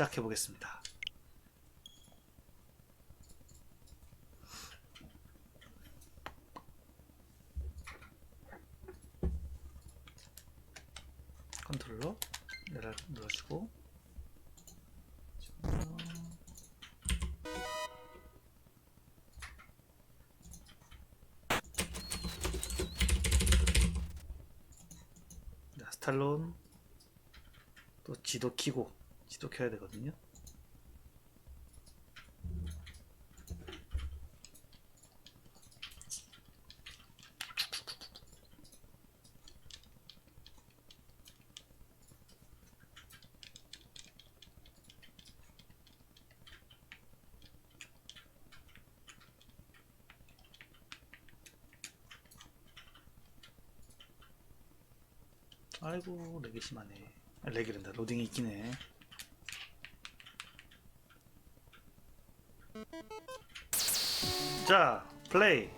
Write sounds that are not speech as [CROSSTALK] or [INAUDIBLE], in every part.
시작해 보겠습니다. 컨트롤러 내려 눌러주고 자, 스탈론 또 지도 켜야 되거든요. 아이고 렉이 심하네. 아, 렉이란다. 로딩이 있긴 해. 자, 플레이.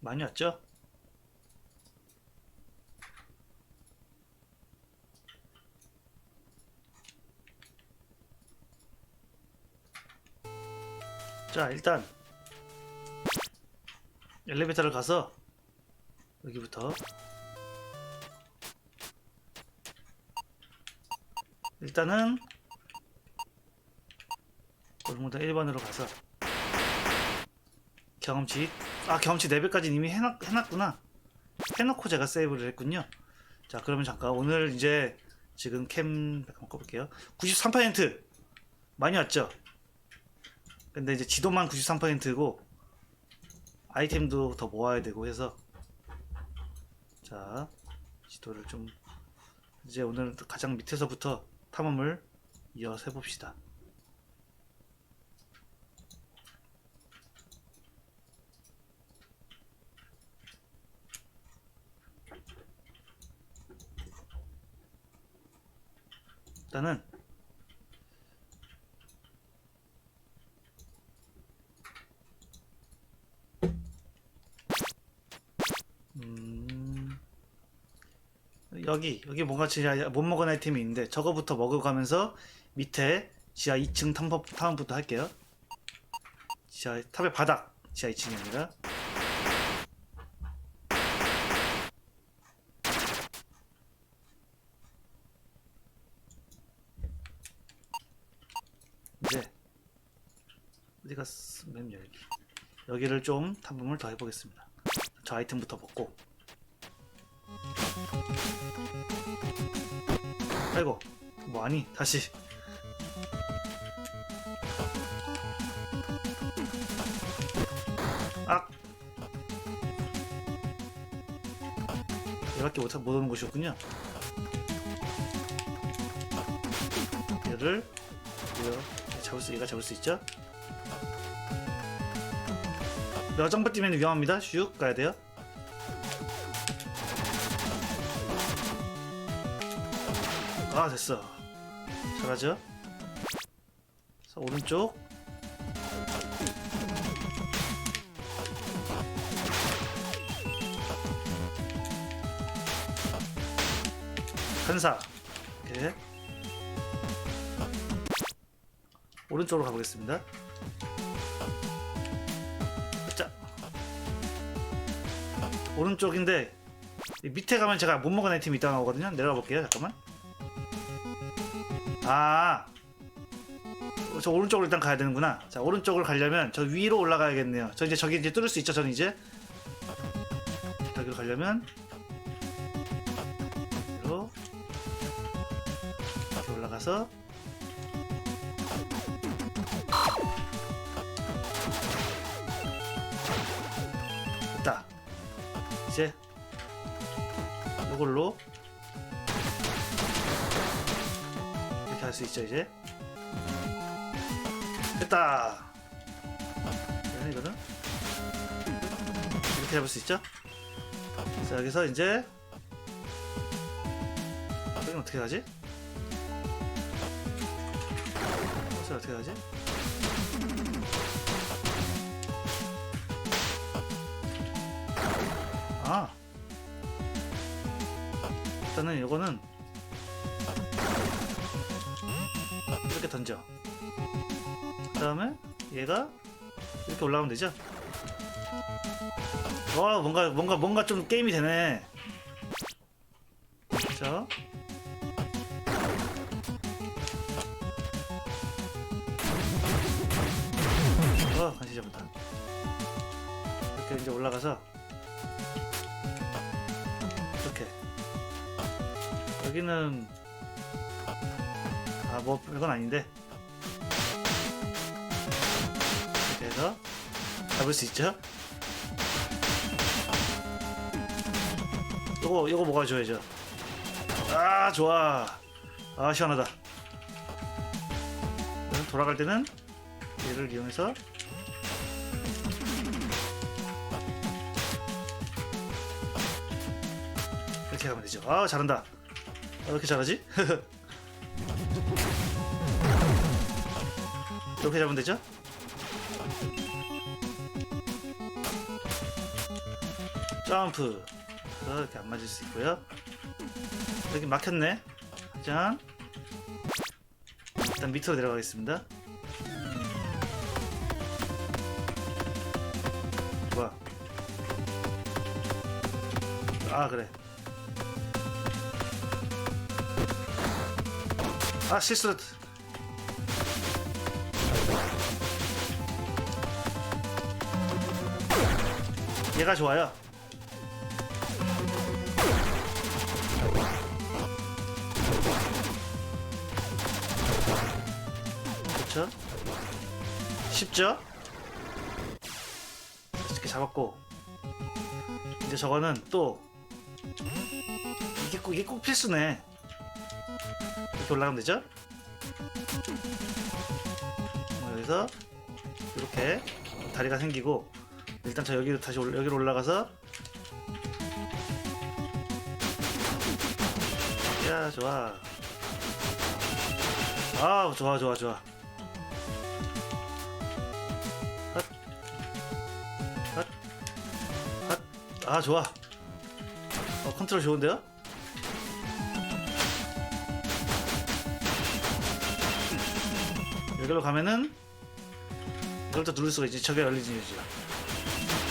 많이 왔죠? 자, 일단 엘리베이터를 가서 여기부터 일단은 골무다 1번으로 가서 경험치 아 경험치 4배까지 이미 해놨, 해놨구나. 해놓고 제가 세이브를 했군요. 자 그러면 잠깐 오늘 이제 지금 캠 한번 꺼볼게요. 93% 많이 왔죠? 근데 이제 지도만 93%고 아이템도 더 모아야 되고 해서 자 지도를 좀 이제 오늘 가장 밑에서부터 탐험을 이어서 해봅시다. 일단은 음, 여기 여기 뭔가 지하 못 먹은 아이템이 있는데 저거부터 먹어가면서 밑에 지하 2층 탐험 탐험부터 할게요. 지하 탑의 바닥 지하 2층이 아니라 이제 어디 갔어? 맨 여기 여기를 좀 탐험을 더 해보겠습니다. 저 아이템부터 먹고. 아이고 뭐 아니? 다시. 악! 얘밖에 못, 못 오는 곳이었군요. 얘를 얘 잡을 수 얘가 잡을 수 있죠 여정부 뛰면 위험합니다. 슉 가야 돼요. 아 됐어. 잘하죠? 자 오른쪽. 한사. 이렇게. 오른쪽으로 가보겠습니다 오른쪽인데 이 밑에 가면 제가 못 먹은 아이템이 있다 나오거든요. 내려가 볼게요. 잠깐만. 아, 저 오른쪽으로 일단 가야 되는구나. 자, 오른쪽으로 가려면 저 위로 올라가야겠네요. 저 이제 저기 이제 뚫을 수 있죠, 저는 이제. 여기로 가려면. 이렇게 올라가서 이제 이걸로 이렇게 할 수 있죠 이제. 됐다. 이거는 이거는 이렇게 잡을 수 있죠? 자 여기서 이제 여기는 어떻게 여기서 어떻게 가지 아 일단은 이거는 이렇게 던져. 그 다음에 얘가 이렇게 올라가면 되죠? 와 뭔가 뭔가 뭔가 좀 게임이 되네. 자. 어 간식 잡았다. 이렇게 이제 올라가서 여기는 아 뭐 별건 아닌데. 이렇게 해서 잡을 수 있죠? 요거 요거 뭐가 줘야죠? 아 좋아. 아 시원하다. 돌아갈 때는 얘를 이용해서 이렇게 하면 되죠. 아 잘한다. 아, 왜 이렇게 잘하지? [LAUGHS] 이렇게 잡으면 되죠? 점프. 이렇게 안 맞을 수 있고요. 여기 막혔네. 짠. 일단 밑으로 내려가겠습니다. 뭐야 아 그래 아 실수로 얘가 좋아요. 그렇죠 쉽죠? 이렇게 잡았고. 이제 저거는 또 이게 꼭 이게 꼭 필수네 이렇게 올라가면 되죠 어, 여기서 이렇게 다리가 생기고 일단 저 여기로 다시 올, 여기로 올라가서 야 좋아 아 좋아 좋아 좋아. 핫. 아 좋아 어, 컨트롤 좋은데요? 여기로 가면은 이걸 또 누를 수가 있지. 저게 열리지 이죠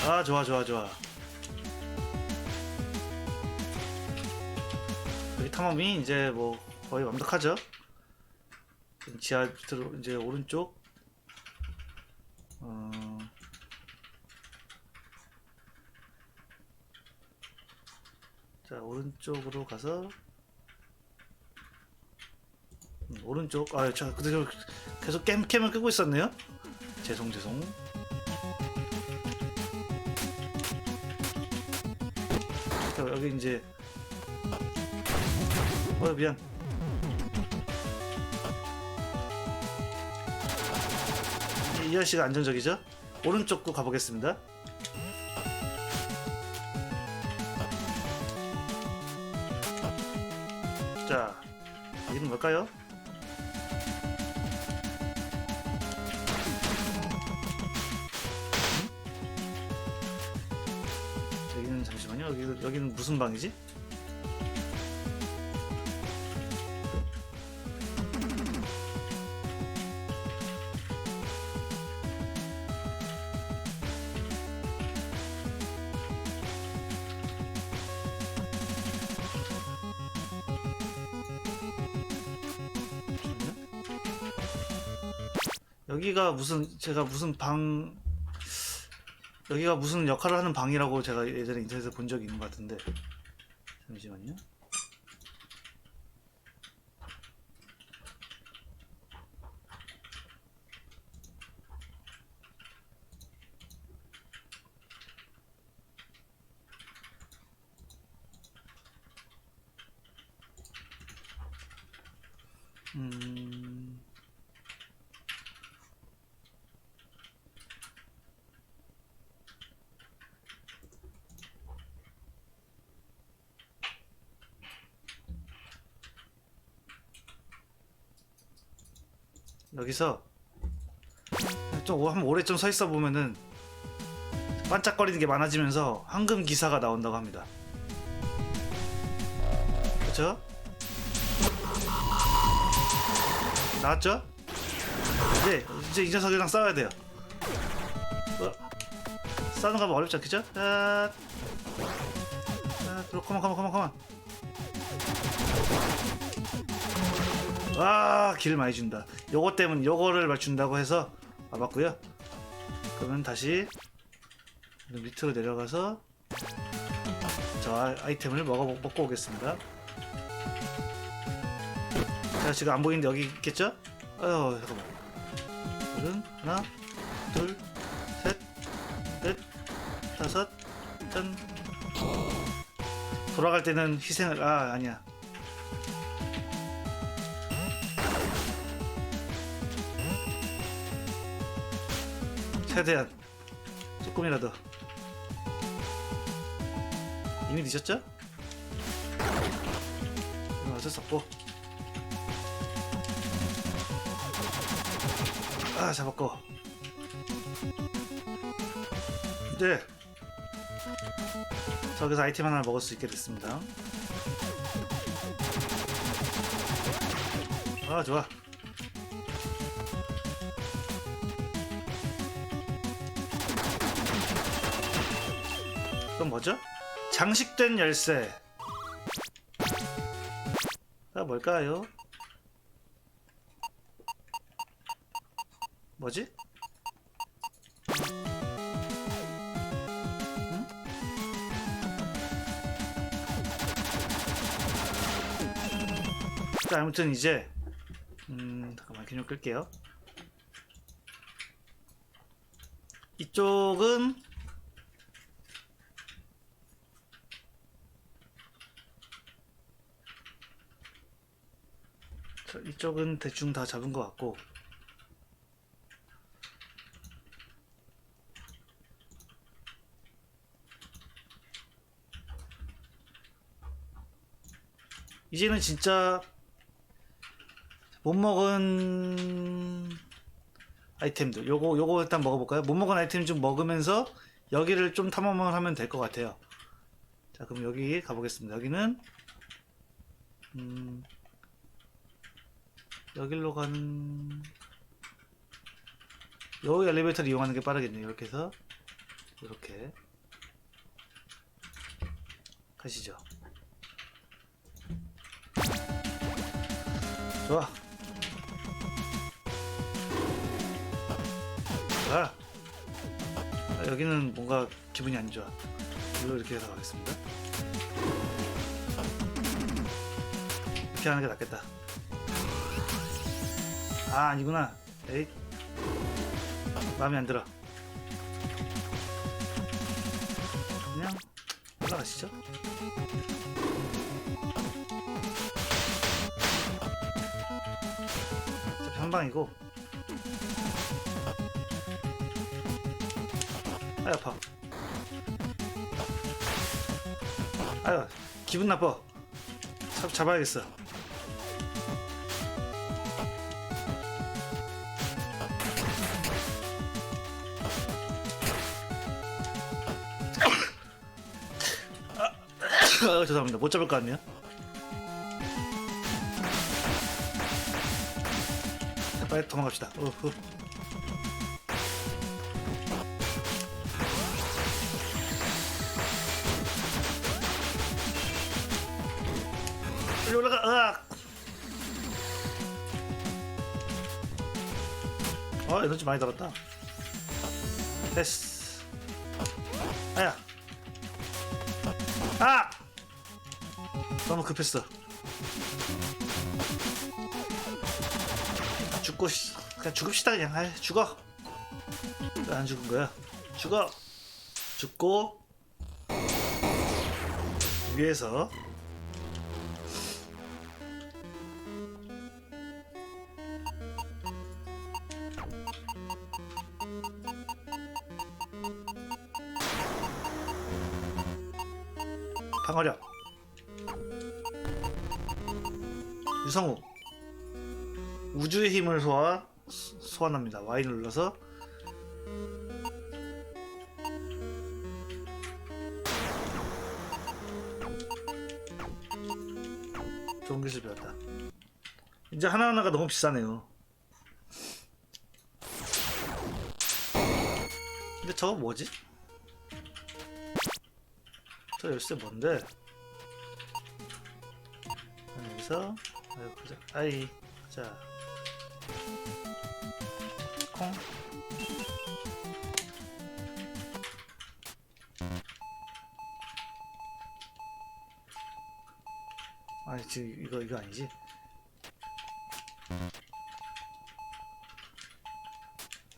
아 좋아 좋아 좋아. 여기 탐험이 이제 뭐 거의 완벽하죠? 지하 밑으로 이제 오른쪽. 어... 자 오른쪽으로 가서 음, 오른쪽. 아저 그대로 계속 캠 캠을 끄고 있었네요. 죄송 죄송. 자, 여기 이제. 어 미안. 이- 이 아저씨가 안정적이죠? 오른쪽도 가보겠습니다. 자 여기는 뭘까요? 여기, 여기는 무슨 방이지? 여기가 무슨 제가 무슨 방 여기가 무슨 역할을 하는 방이라고 제가 예전에 인터넷에서 본 적이 있는 것 같은데 잠시만요. 여기서 좀 한번 오래 좀 서 있어 보면은 반짝거리는 게 많아지면서 황금 기사가 나온다고 합니다. 그렇죠? 나왔죠? 이제 이제 이 녀석이랑 싸워야 돼요. 어, 싸우는 거 하면 어렵지 않겠죠? 아, 아, 컴온 컴온 컴온 컴온. 와, 길을 많이 준다. 요거 때문 요거를 맞춘다고 해서 와봤고요. 그러면 다시 밑으로 내려가서 저 아- 아이템을 먹어 먹고 오겠습니다. 자 지금 안 보이는데 여기 있겠죠? 아유 잠깐만. 하나, 둘, 셋, 넷, 다섯, 짠. 돌아갈 때는 희생을 아 아니야. 최대한 조금이라도. 이미 늦었죠? 어쩔 수 없고. 아 잡았고. 이제 저기서 아이템 하나 먹을 수 있게 됐습니다. 아 좋아 그럼 뭐죠? 장식된 열쇠 가 뭘까요? 뭐지? 응? 자, 아무튼 이제 음 잠깐만 기좀 끌게요. 이쪽은 자, 이 쪽은 대충 다 잡은 것 같고 이제는 진짜 못 먹은 아이템들 요거 요거 일단 먹어볼까요? 못 먹은 아이템 좀 먹으면서 여기를 좀 탐험을 하면 될 것 같아요. 자 그럼 여기 가보겠습니다. 여기는 음 여기로 가는 요 엘리베이터를 이용하는 게 빠르겠네요. 이렇게 해서 이렇게 가시죠. 좋아. 아. 아, 여기는 뭔가 기분이 안 좋아. 이로 이렇게 해서 가겠습니다. 이렇게 하는 게 낫겠다. 아 아니구나. 에이. 마음에 안 들어. 그냥 올라가시죠. 어차피 한 방이고. 아유 아파. 아유 기분 나빠. 잡, 잡아야겠어. 아, 죄송합니다. 못 잡을 것 같네요. 자, 빨리 도망갑시다. 우후. 빨리 올라가. 으악. 어, 에너지 많이 들었다. 됐어. 너무 급했어. 죽고 시, 그냥 죽읍시다 그냥. 아, 죽어. 왜 안 죽은 거야? 죽어. 죽고 위에서 힘을 소화 소- 소환합니다. Y를 눌러서. 좋은 기술 배웠다. 이제 하나하나가 너무 비싸네요. 근데 저거 뭐지? 저 열쇠 뭔데? 자, 여기서. 아이 보자. 아이 자 콩. 아니 지금 이거 이거 아니지?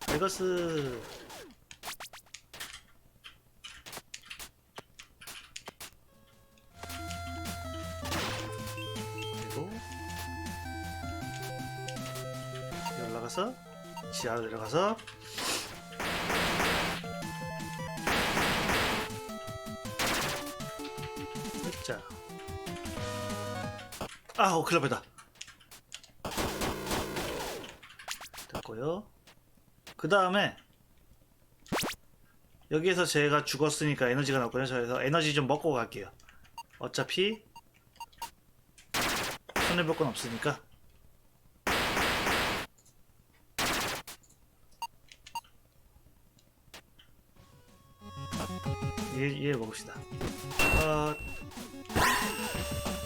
베거스 지하로 내려가서. 자. 아우 큰일 날 뻔했다. 됐고요. 그 다음에 여기에서 제가 죽었으니까 에너지가 나왔고요. 그래서 에너지 좀 먹고 갈게요. 어차피 손해볼 건 없으니까 얘, 얘 먹읍시다 아,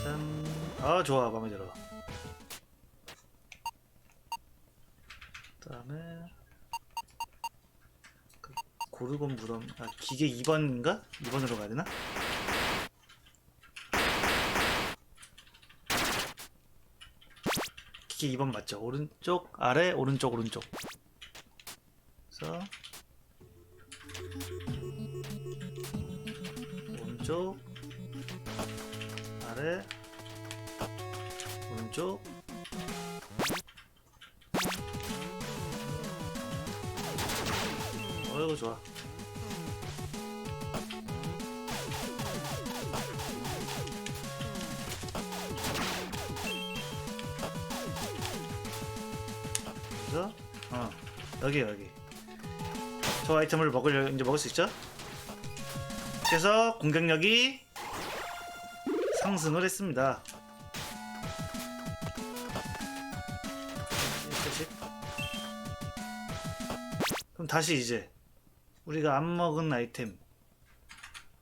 짠. 아 좋아 마음에 들어 그 다음에 그 고르곤 무덤 아 기계 2번인가? 2번으로 가야 되나? 기계 2번 맞죠? 오른쪽 아래 오른쪽 오른쪽 그래서 오른쪽. 아래. 오른쪽. 어이구 좋아. 그래서? 어. 여기 여기. 저 아이템을 먹을 이제 먹을 수 있죠? 그래서 공격력이 상승을 했습니다. 그럼 다시 이제 우리가 안 먹은 아이템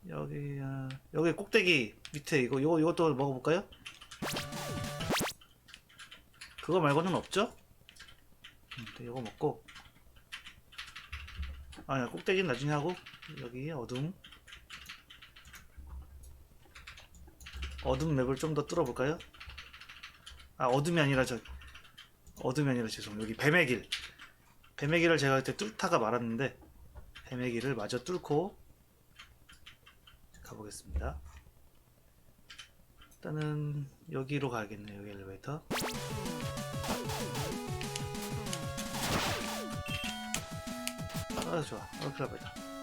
여기 아, 여기 꼭대기 밑에 이거 이거 이것도 먹어볼까요? 그거 말고는 없죠? 음, 네, 이거 먹고 아니야 꼭대기는 나중에 하고 여기 어둠 어둠 맵을 좀 더 뚫어볼까요? 아 어둠이 아니라 저 어둠이 아니라 죄송 여기 뱀의 길. 뱀의 길을 제가 그때 뚫다가 말았는데 뱀의 길을 마저 뚫고 가보겠습니다. 일단은 여기로 가야겠네요 여기 엘리베이터. 아 좋아. 어 클라베다 여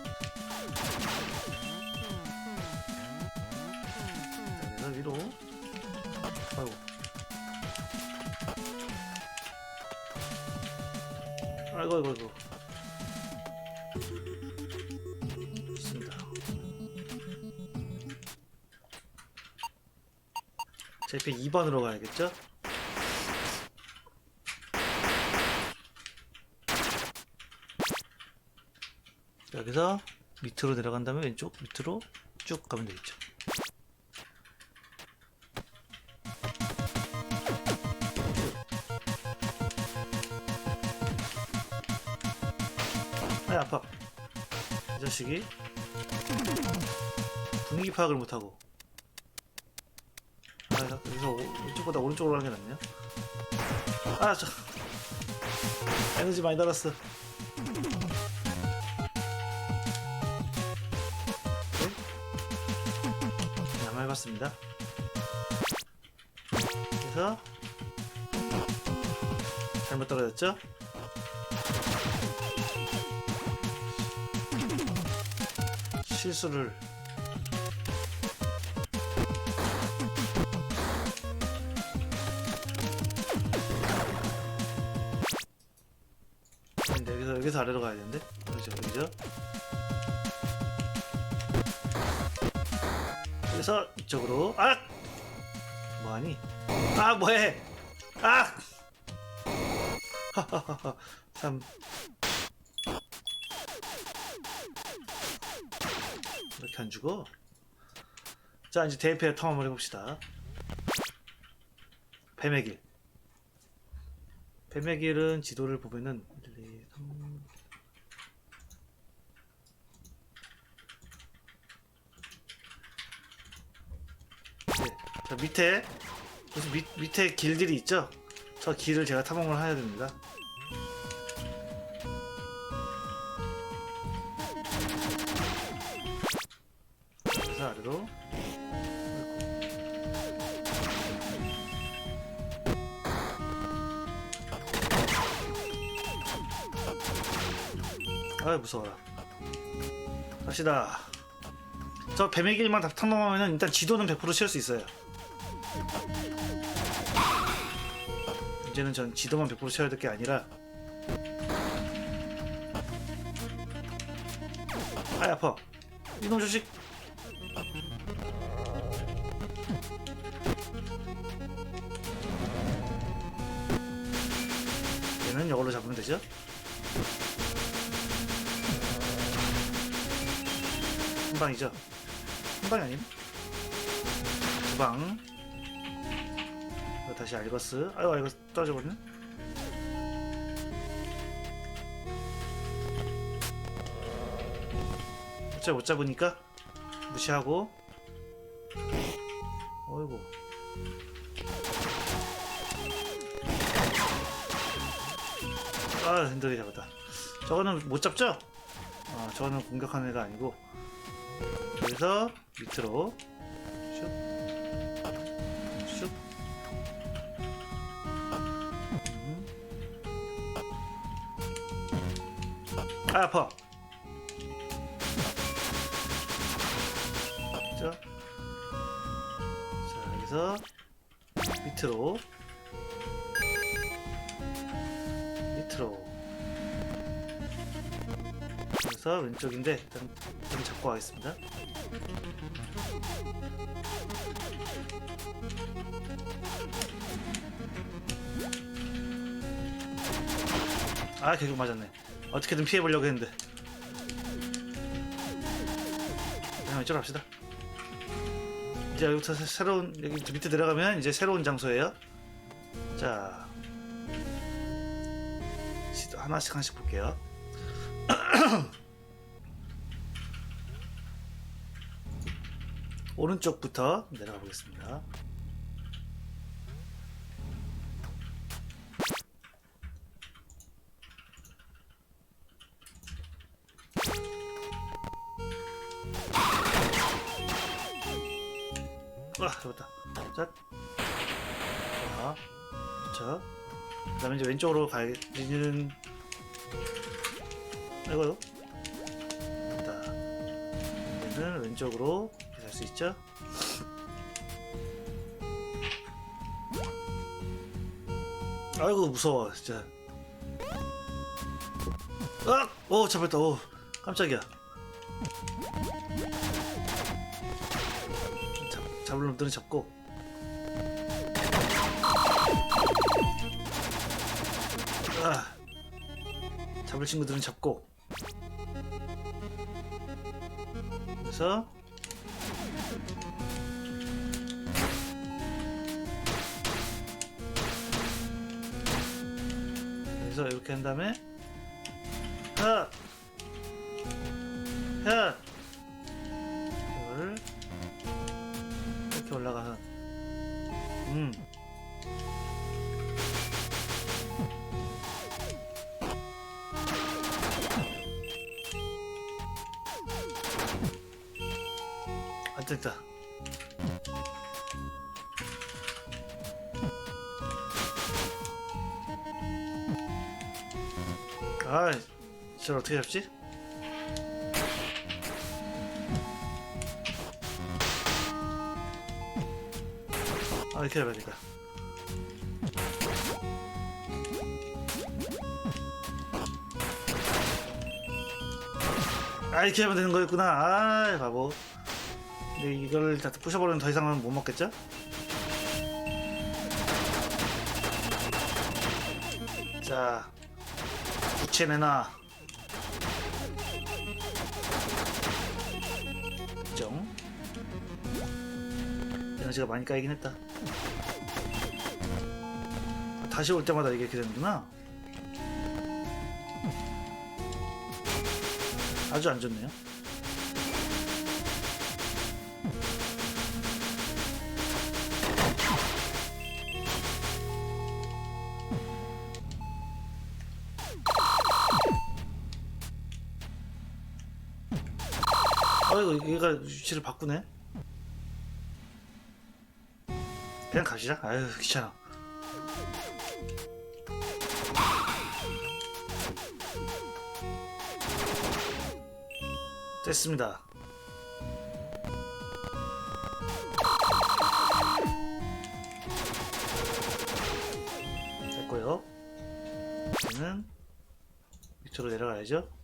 기서 위로 아이고 아이고 아이고 아이고 좋습니다 제 옆에 2번으로 가야겠죠? 여기서 밑으로 내려간 다음에 왼쪽 밑으로 쭉 가면 되겠죠. 자식이 분위기 파악을 못하고. 아 여기서 오- 왼쪽보다 오른쪽으로 가는 게 낫네요. 아 저. 에너지 많이 달았어. 안 해봤습니다. 그래서 잘못 떨어졌죠? 실수를. 근데 여기서 여기서 아래로 가야 되는데? 그렇죠 여기죠? 그래서 이쪽으로 아! 뭐하니? 아 뭐해! 아! [LAUGHS] 하하하하. 3 이렇게 안 주고. 자 이제 대패 텀 한번 해봅시다. 뱀의 길. 뱀의 길은 지도를 보면은 1, 2, 3 네. 자 밑에 밑, 밑에 길들이 있죠? 저 길을 제가 탐험을 해야 됩니다. 아래로. 아 무서워라. 갑시다. 저 뱀의 길만 다 탐험하면 일단 지도는 100% 채울 수 있어요. 이제는 전 지도만 100% 채워야 될 게 아니라. 아 아파. 이놈 자식 방이죠? 한 방이 아니네 두방. 다시 알거스. 아유 알거스 떨어져 버리네. 어차피 못 잡으니까 무시하고. 어이구. 아 힘들게 잡았다. 저거는 못 잡죠? 아 저거는 공격하는 애가 아니고 여기서 밑으로 슉 슉. 음. 아 아파 자, 자 여기서 밑으로 밑으로 그래서 왼쪽인데 일단 좀 잡고 가겠습니다 아 결국 맞았네. 어떻게든 피해보려고 했는데. 그냥 이쪽으로 합시다. 이제 여기부터 새- 새로운 여기 밑에 들어가면 이제 새로운 장소예요. 자. 시- 하나씩 하나씩 볼게요. [CLEARS THROAT] 오른쪽부터 내려가 보겠습니다 왼쪽으로 가야는 이거요. 됐다. 얘는 왼쪽으로 갈 수 있죠. 아이고 무서워 진짜. 아, 오 잡았다. 오 깜짝이야. 잡, 잡을 놈들은 잡고 아, 잡을 친구들은 잡고 그래서 그래서 이렇게 한 다음에 하! 하! 안 됐다. 아, 저걸 어떻게 잡지? 아, 이렇게 해봐야 되겠다. 아, 이렇게 하면 되는 거였구나. 아, 바보. 근데 이걸 다 부셔버리면 더 이상은 못 먹겠죠? 자, 부채 내놔. 측정 에너지가 많이 까이긴 했다 아, 다시 올 때마다 이게 이렇게 되는구나 아주 안 좋네요. 아이고 얘가 위치를 바꾸네. 그냥 갑시다 아유 귀찮아 됐습니다. 됐고요. 이제는 밑으로 내려가야죠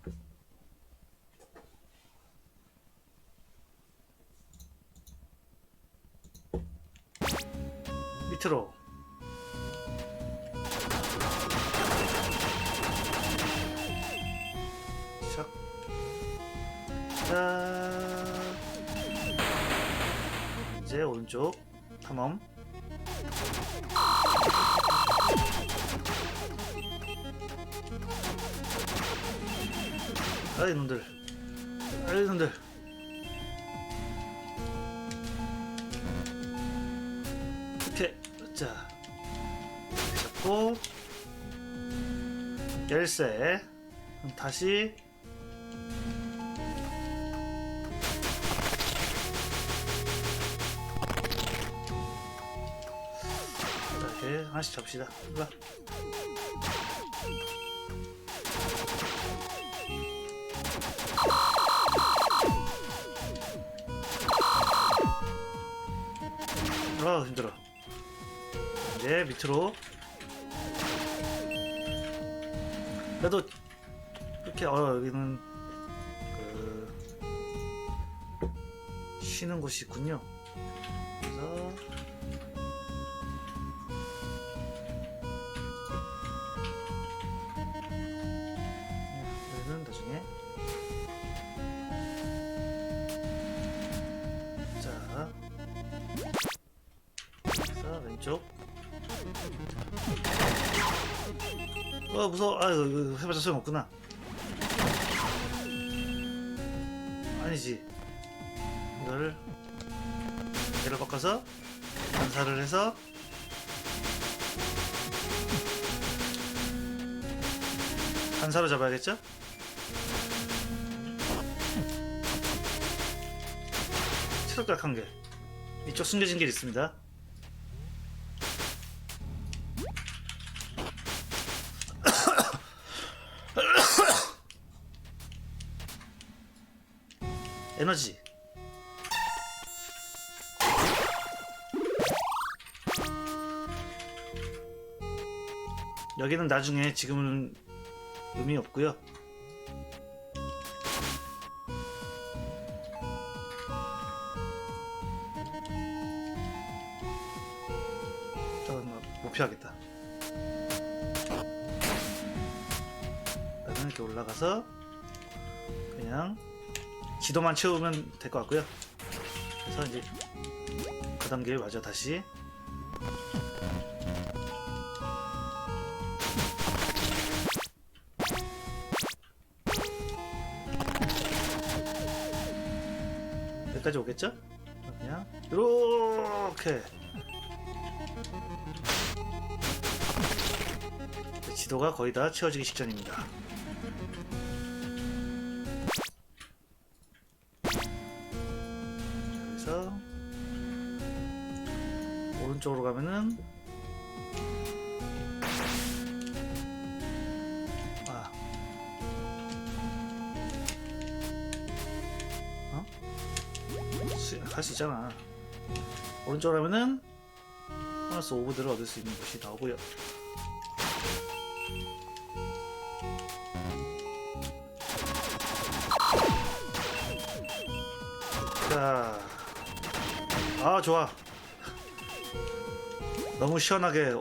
오른쪽. 탐험. 아이 놈들. 아이 놈들. 이렇게 자. 잡고. 열쇠. 다시 하나씩 잡시다. 일로와. 아 힘들어. 이제 밑으로. 그래도 이렇게 어 여기는 그 쉬는 곳이 있군요 무서워 이거 해봤자 소용없구나 아니지 이거를 얘를 바꿔서 반사를 해서 반사로 잡아야겠죠? 체력각 한 개. 이쪽 숨겨진 길 있습니다. 에너지. 여기는 나중에 지금은 의미 없고요. 잠깐만 못 피하겠다. 일단은 이렇게 올라가서 그냥 지도만 채우면 될 것 같고요. 그래서 이제 그 단계를 맞아 다시 여기까지 오겠죠? 그냥 이렇게 지도가 거의 다 채워지기 직전입니다. 오른쪽으로 가면은 아. 어? 할수 있잖아. 오른쪽으로 가면은 플러스 오브들을 얻을 수 있는 곳이 나오고요. 자, 아 좋아. 너무 시원하게